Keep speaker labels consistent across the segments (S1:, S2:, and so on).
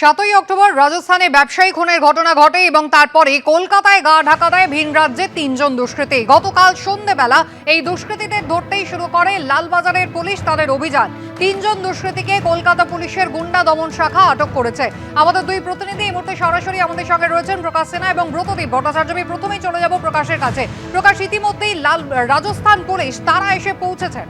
S1: সাতই অক্টোবর রাজস্থানে ব্যবসায়ী খুনের ঘটনা ঘটে এবং তারপরে কলকাতায় গা ঢাকা দেয় ভিন রাজ্যে তিনজন দুষ্কৃতী। গতকাল সন্ধেবেলা এই দুষ্কৃতীদের ধরতেই শুরু করে লালবাজারের পুলিশ তাদের অভিযান। তিনজন দুষ্কৃতীকে কলকাতা পুলিশের গুন্ডা দমন শাখা আটক করেছে। আমাদের দুই প্রতিনিধি এই মুহূর্তে সরাসরি আমাদের সঙ্গে রয়েছেন প্রকাশ সিনহা এবং ব্রতদীপ ভট্টাচার্য। আমি প্রথমেই চলে যাব প্রকাশের কাছে। প্রকাশ, ইতিমধ্যেই লাল, রাজস্থান পুলিশ তারা এসে পৌঁছেছেন।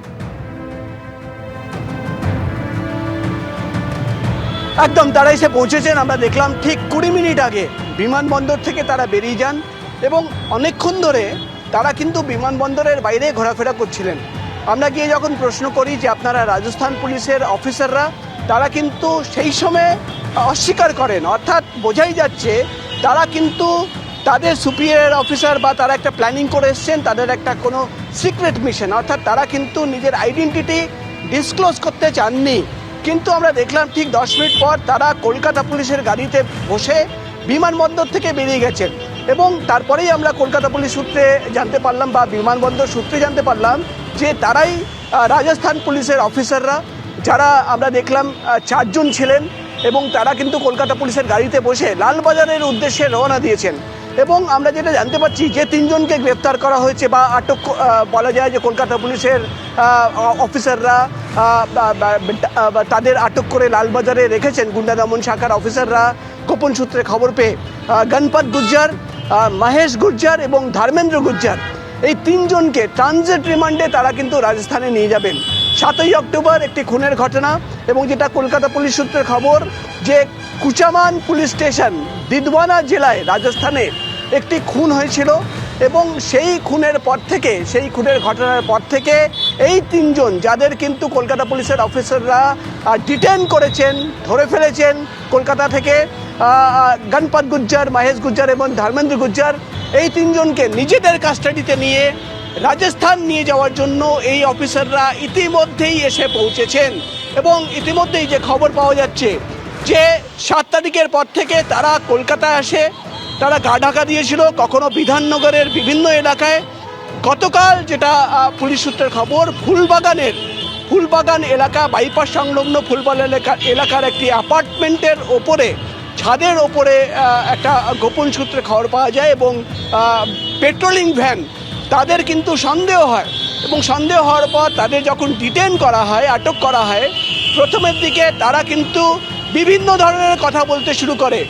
S2: একদম, তারা এসে পৌঁছেছেন। আমরা দেখলাম ঠিক কুড়ি মিনিট আগে বিমানবন্দর থেকে তারা বেরিয়ে যান এবং অনেকক্ষণ ধরে তারা কিন্তু বিমানবন্দরের বাইরে ঘোরাফেরা করছিলেন। আমরা গিয়ে যখন প্রশ্ন করি যে আপনারা রাজস্থান পুলিশের অফিসাররা, তারা কিন্তু সেই সময়ে অস্বীকার করেন। অর্থাৎ বোঝাই যাচ্ছে, তারা কিন্তু তাদের সুপিরিয়র অফিসার বা তারা একটা প্ল্যানিং করে এসছেন, তাদের একটা কোনো সিক্রেট মিশন অর্থাৎ তারা কিন্তু নিজের আইডেন্টিটি ডিসক্লোজ করতে চাননি। কিন্তু আমরা দেখলাম ঠিক দশ মিনিট পর তারা কলকাতা পুলিশের গাড়িতে বসে বিমানবন্দর থেকে বেরিয়ে গেছেন। এবং তারপরেই আমরা কলকাতা পুলিশ সূত্রে জানতে পারলাম বা বিমানবন্দর সূত্রে জানতে পারলাম যে তারাই রাজস্থান পুলিশের অফিসাররা, যারা আমরা দেখলাম চারজন ছিলেন এবং তারা কিন্তু কলকাতা পুলিশের গাড়িতে বসে লালবাজারের উদ্দেশ্যে রওনা দিয়েছেন। এবং আমরা যেটা জানতে পারছি যে তিনজনকে গ্রেপ্তার করা হয়েছে বা আটক বলা যায় যে কলকাতা পুলিশের অফিসাররা তাদের আটক করে লালবাজারে রেখেছেন গুন্ডা দমন শাখার অফিসাররা। গোপন সূত্রে খবর পেয়ে গণপত গুর্জার মহেশ গুর্জার এবং ধর্মেন্দ্র গুর্জার এই তিনজনকে ট্রানজিট রিমান্ডে তারা কিন্তু রাজস্থানে নিয়ে যাবেন। সাতই অক্টোবর একটি খুনের ঘটনা এবং যেটা কলকাতা পুলিশ সূত্রের খবর যে কুচামান পুলিশ স্টেশন, দিদওয়ানা জেলায় রাজস্থানে একটি খুন হয়েছিল। এবং সেই খুনের পর থেকে, সেই খুনের ঘটনার পর থেকে এই তিনজন, যাদের কিন্তু কলকাতা পুলিশের অফিসাররা ডিটেন করেছেন, ধরে ফেলেছেন, কলকাতা থেকে গণপত গুজ্জার, মহেশ গুজ্জার এবং ধর্মেন্দ্র গুজ্জার, এই তিনজনকে নিজেদের কাস্টাডিতে নিয়ে, রাজস্থান নিয়ে যাওয়ার জন্য এই অফিসাররা ইতিমধ্যেই এসে পৌঁছেছেন। এবং ইতিমধ্যেই যে খবর পাওয়া যাচ্ছে, যে সাত তারিখের পর থেকে তারা কলকাতায় আসে তারা গা ঢাকা দিয়েছিল কখনো বিধাননগরের বিভিন্ন এলাকায়। গতকাল যেটা পুলিশ সূত্রের খবর, ফুলবাগানের, ফুলবাগান এলাকা বাইপাস সংলগ্ন ফুলবাগান এলাকা, এলাকার একটি অ্যাপার্টমেন্টের ওপরে, ছাদের ওপরে একটা গোপন সূত্রে খবর পাওয়া যায় এবং পেট্রোলিং ভ্যান, তাদের কিন্তু সন্দেহ হয় এবং সন্দেহ হওয়ার পর তাদের যখন ডিটেন করা হয়, আটক করা হয়, প্রথমের দিকে তারা কিন্তু বিভিন্ন ধরনের কথা বলতে শুরু করে।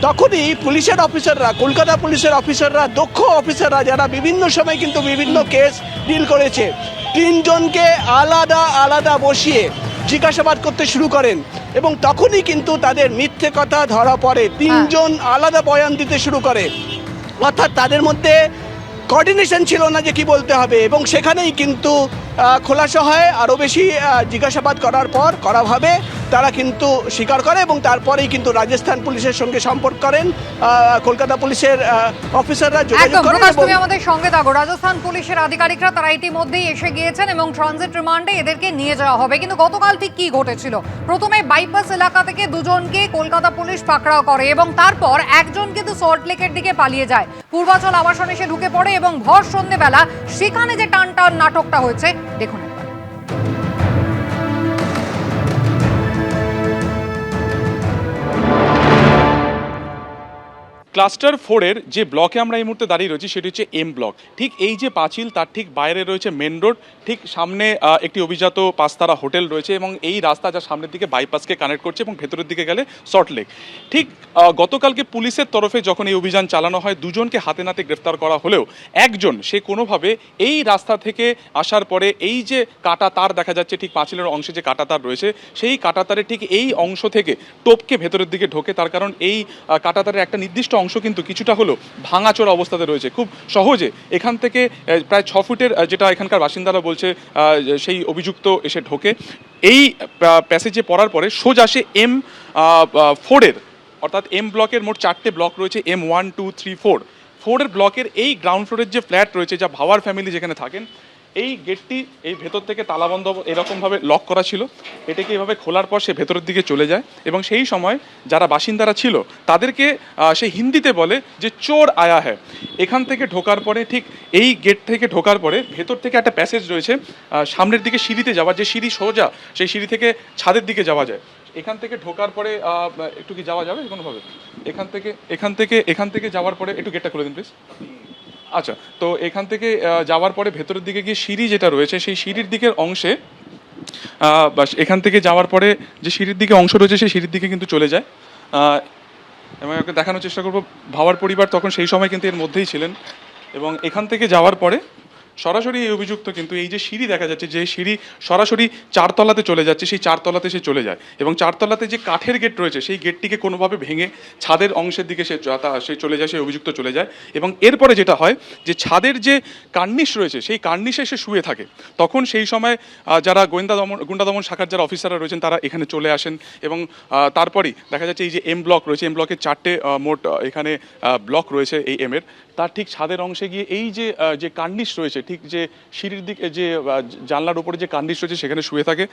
S2: তখনই পুলিশের অফিসাররা কলকাতা পুলিশের অফিসাররা দক্ষ অফিসাররা যারা বিভিন্ন সময় কিন্তু বিভিন্ন কেস ডিল করেছে তিনজনকে আলাদা আলাদা বসিয়ে জিজ্ঞাসাবাদ করতে শুরু করেন এবং তখনই কিন্তু তাদের মিথ্যে কথা ধরা পড়ে তিনজন আলাদা বয়ান দিতে শুরু করে। অর্থাৎ তাদের মধ্যে কোঅর্ডিনেশন ছিল না যে কি বলতে হবে এবং সেখানেই কিন্তু খোলাসা হয় আরও বেশি জিজ্ঞাসাবাদ করার পর করা ভাবে তারা কিন্তু স্বীকার করে এবং তারপরেই কিন্তু রাজস্থান পুলিশের সঙ্গে সম্পর্ক করেন কলকাতা পুলিশের অফিসাররা যোগাযোগ করেন
S1: তুমি আমাদের সঙ্গে থাকো। রাজস্থান পুলিশের আধিকারিকরা তারা ইতিমধ্যেই এসে গিয়েছেন এবং ট্রানজিট রিমান্ডে এদেরকে নিয়ে যাওয়া হবে। কিন্তু গতকাল ঠিক কি ঘটেছিল? প্রথমে বাইপাস এলাকা থেকে দুজনকে কলকাতা পুলিশ পাকড়াও করে এবং তারপর একজন কিন্তু সল্টলেকের দিকে পালিয়ে যায়। পূর্বাচল আবাসন এসে ঢুকে পড়ে এবং ভর সন্ধেবেলা সেখানে যে টান টান নাটকটা হয়েছে দেখুন।
S3: ক্লাস্টার ফোরের যে ব্লকে আমরা এই মুহূর্তে দাঁড়িয়ে রয়েছি, সেটি হচ্ছে এম ব্লক ঠিক এই যে পাঁচিল, তার ঠিক বাইরে রয়েছে মেন রোড ঠিক সামনে একটি অভিজাত পাঁচতারা হোটেল রয়েছে এবং এই রাস্তা যা সামনের দিকে বাইপাসকে কানেক্ট করছে এবং ভেতরের দিকে গেলে সল্টলেক ঠিক গতকালকে পুলিশের তরফে যখন এই অভিযান চালানো হয়, দুজনকে হাতে নাতে গ্রেফতার করা হলেও একজন, সে কোনোভাবে এই রাস্তা থেকে আসার পরে এই যে কাটা তার দেখা যাচ্ছে, ঠিক পাঁচিলের অংশে যে কাটা তার রয়েছে, সেই কাটা তারে ঠিক এই অংশ থেকে টোপকে ভেতরের দিকে ঢোকে। তার কারণ এই কাটা তারের একটা নির্দিষ্ট অংশ কিন্তু কিছুটা হলো ভাঙাচোর অবস্থাতে রয়েছে। খুব সহজে এখান থেকে প্রায় ছ ফুটের যেটা এখানকার বাসিন্দারা বলছে সেই অভিযুক্ত এসে ঢোকে। এই প্যাসেজে পড়ার পরে সোজা সে এম ফোরের, অর্থাৎ এম ব্লকের মোট চারটে ব্লক রয়েছে, M one, two, three, four. ফোরের ব্লকের এই গ্রাউন্ড ফ্লোরের যে ফ্ল্যাট রয়েছে, যা ভাওয়ার ফ্যামিলি যেখানে থাকেন এই গেটটি এই ভেতর থেকে তালাবন্ধ এরকমভাবে লক করা ছিল। এটাকে এভাবে খোলার পর সে ভেতরের দিকে চলে যায় এবং সেই সময় যারা বাসিন্দারা ছিল, তাদেরকে সে হিন্দিতে বলে যে চোর আয়া হ্যায়। এখান থেকে ঢোকার পরে ঠিক এই গেট থেকে ঢোকার পরে ভেতর থেকে একটা প্যাসেজ রয়েছে সামনের দিকে সিঁড়িতে যাওয়ার যে সিঁড়ি সোজা সেই সিঁড়ি থেকে ছাদের দিকে যাওয়া যায়। এখান থেকে ঢোকার পরে একটু কি যাওয়া যাবে কোনোভাবে? এখান থেকে এখান থেকে এখান থেকে যাওয়ার পরে একটু গেটটা খুলে দিন প্লিজ আচ্ছা তো এখান থেকে যাওয়ার পরে ভেতরের দিকে গিয়ে সিঁড়ি যেটা রয়েছে, সেই সিঁড়ির দিকের অংশে এখান থেকে যাওয়ার পরে যে সিঁড়ির দিকে অংশ রয়েছে, সেই সিঁড়ির দিকে কিন্তু চলে যায়। এবং দেখানোর চেষ্টা করব। ভাবার পরিবার তখন সেই সময় কিন্তু এর মধ্যেই ছিলেন। এবং এখান থেকে যাওয়ার পরে সরাসরি এই অভিযুক্ত কিন্তু এই যে সিঁড়ি দেখা যাচ্ছে, যে সিঁড়ি সরাসরি চারতলাতে চলে যাচ্ছে, সেই চারতলাতে সে চলে যায় এবং চারতলাতে যে কাঠের গেট রয়েছে, সেই গেটটিকে কোনোভাবে ভেঙে ছাদের অংশের দিকে সে সে চলে যায় সেই অভিযুক্ত চলে যায় এবং এরপরে যেটা হয় যে ছাদের যে কার্নিশ রয়েছে, সেই কার্নিশে সে শুয়ে থাকে। তখন সেই সময় যারা গোয়েন্দা দমন গুন্ডা দমন শাখার যারা অফিসাররা রয়েছেন, তারা এখানে চলে আসেন এবং তারপরেই দেখা যাচ্ছে এই যে এম ব্লক রয়েছে এম ব্লকের চারটে মোট এখানে ব্লক রয়েছে এই এম এর। তার ঠিক ছাদের অংশে গিয়ে এই যে যে কার্নিশ রয়েছে ঠিক যে সিঁড়ির দিকে, যে জানলার উপরে যে কার্নিশ রয়েছে সেখানে শুয়ে থাকে।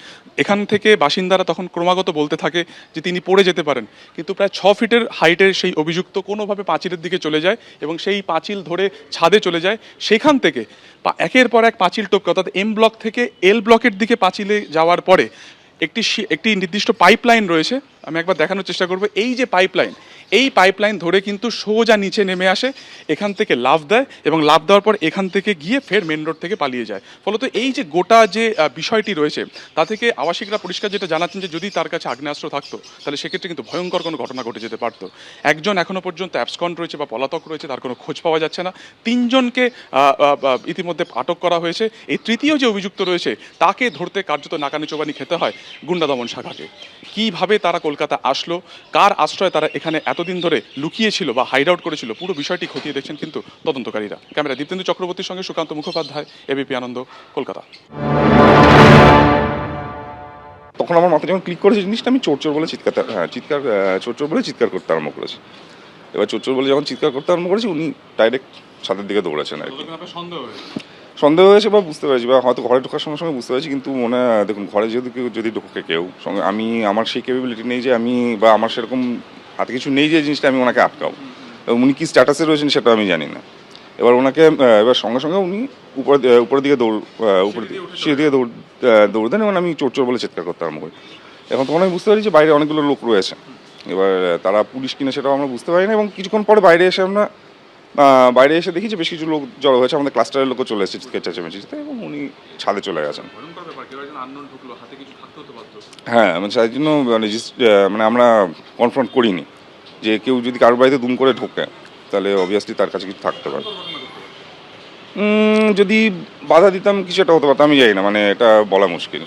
S3: এখান থেকে বাসিন্দারা তখন ক্রমাগত বলতে থাকে যে তিনি পড়ে যেতে পারেন। কিন্তু প্রায় ছ ফিটের হাইটের সেই অভিযুক্ত কোনোভাবে পাঁচিলের দিকে চলে যায় এবং সেই পাঁচিল ধরে ছাদে চলে যায়। সেখান থেকে একের পর এক পাঁচিল টপকে, অর্থাৎ এম ব্লক থেকে এল ব্লকের দিকে পাঁচিলে যাওয়ার পরে একটি একটি নির্দিষ্ট পাইপলাইন রয়েছে। আমি একবার দেখানোর চেষ্টা করব। এই যে পাইপলাইন এই পাইপলাইন ধরে কিন্তু সোজা নিচে নেমে আসে, এখান থেকে লাভ দেয় এবং লাভ দেওয়ার পর এখান থেকে গিয়ে ফের মেন রোড থেকে পালিয়ে যায়। ফলত এই যে গোটা যে বিষয়টি রয়েছে, তা থেকে আবাসিকরা পরিষ্কার যেটা জানাচ্ছেন যে, যদি তার কাছে আগ্নেয়াস্ত্র থাকতো, তাহলে সেক্ষেত্রে কিন্তু ভয়ঙ্কর কোনো ঘটনা ঘটে যেতে পারতো। একজন এখনও পর্যন্ত অ্যাবসকন্ট রয়েছে বা পলাতক রয়েছে, তার কোনো খোঁজ পাওয়া যাচ্ছে না। তিনজনকে ইতিমধ্যে আটক করা হয়েছে। এই তৃতীয় যে অভিযুক্ত রয়েছে, তাকে ধরতে কার্যত নাকানি চোবানি খেতে হয় গুন্ডা দমন শাখাকে। কীভাবে তারা কলকাতা আসলো, কার আশ্রয় তারা এখানে এতদিন ধরে লুকিয়েছিল বা হাইড আউট করেছিল পুরো বিষয়টি খতিয়ে দেখছেন কিন্তু তদন্তকারীরা। ক্যামেরা দীপ্তেন্দু চক্রবর্তীর সঙ্গে সুকান্ত মুখোপাধ্যায় এবিপি আনন্দ কলকাতা।
S4: তখন আমার মাথায় যখন ক্লিক করেছে জিনিসটা আমি চোর চোর বলে চিৎকার হ্যাঁ চিৎকার চোর চোর বলে চিৎকার করতে আরম্ভ করেছি। এবার চোর চোর বলে যখন চিৎকার করতে আরম্ভ করেছি উনি ডাইরেক্ট ছাদের দিকে দৌড়েছেন আর কি।
S3: সন্দেহ হয়েছে?
S4: সন্দেহ হয়েছে বা বুঝতে পেরেছি বা হয়তো ঘরে ঢোকার সঙ্গে সঙ্গে বুঝতে পেরেছি কিন্তু মনে হয়, দেখুন ঘরে যদি কেউ যদি ঢোকে কেউ সঙ্গে আমি আমার সেই ক্যাপাবিলিটি নেই যে আমি বা আমার সেরকম হাতে কিছু নেই যে জিনিসটা আমি ওনাকে আটকাবো। এবং উনি কী স্ট্যাটাসে রয়েছেন সেটা আমি জানি না। এবার ওনাকে এবার সঙ্গে সঙ্গে উনি উপর উপরের দিকে দৌড় আহ, উপরের দিকে সিঁড়ি দিয়ে দৌড় দৌড় দেন এবং আমি চোর চোর বলে চিৎকার করতে আরম্ভ করি। এখন তখন আমি বুঝতে পারি যে বাইরে অনেকগুলো লোক রয়েছে। এবার তারা পুলিশ কিনা সেটাও আমরা বুঝতে পারি না এবং কিছুক্ষণ পরে বাইরে এসে আমরা বাইরে এসে দেখি যে বেশ কিছু লোক জড়ো হয়েছে। আমাদের ক্লাস্টারের লোকও চলে এসেছে চিৎকার চেঁচামেচিতে এবং উনি ছাদে চলে গেছেন। হ্যাঁ মানে সেই জন্য মানে মানে আমরা কনফার্ম করিনি যে কেউ যদি কারোর বাড়িতে দুম করে ঢোকে, তাহলে অবভিয়াসলি তার কাছে কিছু থাকতে পারে। যদি বাধা দিতাম, কিছু একটা হতে পারতো, আমি জানি না মানে এটা বলা মুশকিল।